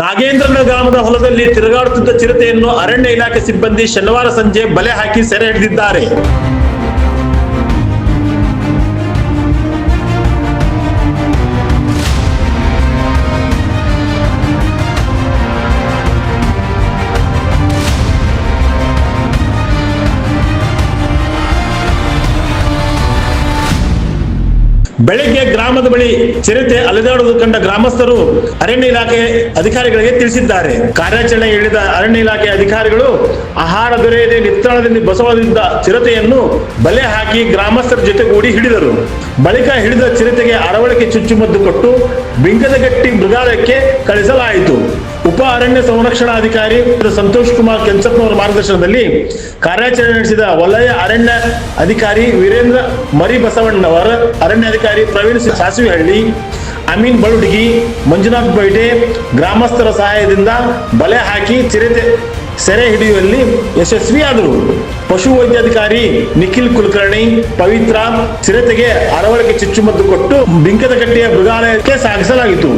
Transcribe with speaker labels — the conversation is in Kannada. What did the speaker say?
Speaker 1: ನಾಗೇಂದ್ರನ ಗ್ರಾಮದ ಹೊಲದಲ್ಲಿ ತಿರುಗಾಡುತ್ತಿದ್ದ ಚಿರತೆಯನ್ನು ಅರಣ್ಯ ಇಲಾಖೆ ಸಿಬ್ಬಂದಿ ಶನಿವಾರ ಸಂಜೆ ಬಲೆ ಹಾಕಿ ಸೆರೆ ಹಿಡಿದಿದ್ದಾರೆ. ಬೆಳಗ್ಗೆ ಗ್ರಾಮದ ಬಳಿ ಚಿರತೆ ಅಲೆದಾಡುವುದು ಕಂಡ ಗ್ರಾಮಸ್ಥರು ಅರಣ್ಯ ಇಲಾಖೆ ಅಧಿಕಾರಿಗಳಿಗೆ ತಿಳಿಸಿದ್ದಾರೆ. ಕಾರ್ಯಾಚರಣೆ ಇಳಿದ ಅರಣ್ಯ ಇಲಾಖೆ ಅಧಿಕಾರಿಗಳು ಆಹಾರ ದೊರೆಯದೆ ನಿತ್ರಾಣದಲ್ಲಿ ಬಸವದಿದ್ದ ಚಿರತೆಯನ್ನು ಬಲೆ ಹಾಕಿ ಗ್ರಾಮಸ್ಥರ ಜೊತೆಗೂಡಿ ಹಿಡಿದರು. ಬಳಿಕ ಹಿಡಿದ ಚಿರತೆಗೆ ಅರವಳಿಕೆ ಚುಚ್ಚುಮದ್ದು ಕೊಟ್ಟು ಬಿಂಗದಗಟ್ಟಿ ಮೃಗಾಲಯಕ್ಕೆ ಕಳಿಸಲಾಯಿತು. ಉಪ ಅರಣ್ಯ ಸಂರಕ್ಷಣಾಧಿಕಾರಿ ಸಂತೋಷ್ ಕುಮಾರ್ ಕೆಂಚಪ್ಪನವರ ಮಾರ್ಗದರ್ಶನದಲ್ಲಿ ಕಾರ್ಯಾಚರಣೆ ನಡೆಸಿದ ವಲಯ ಅರಣ್ಯ ಅಧಿಕಾರಿ ವೀರೇಂದ್ರ ಮರಿ ಅರಣ್ಯ ಅಧಿಕಾರಿ ಪ್ರವೀಣ್ ಸಾಸಿವೆಹಳ್ಳಿ, ಅಮೀನ್ ಬಳುಡಿಗಿ ಮಂಜುನಾಥ್ ಬೈಟೆ ಗ್ರಾಮಸ್ಥರ ಸಹಾಯದಿಂದ ಬಲೆ ಹಾಕಿ ಚಿರತೆ ಸೆರೆ ಹಿಡಿಯುವಲ್ಲಿ ಯಶಸ್ವಿಯಾದರು ಪಶು ವೈದ್ಯಾಧಿಕಾರಿ ನಿಖಿಲ್ ಕುಲಕರ್ಣಿ, ಪವಿತ್ರ ಚಿರತೆಗೆ ಅರವಳಿಕೆ ಚುಚ್ಚುಮದ್ದು ಕೊಟ್ಟು ಬಿಂಕದಕಟ್ಟೆಯ ಮೃಗಾಲಯಕ್ಕೆ ಸಾಗಿಸಲಾಯಿತು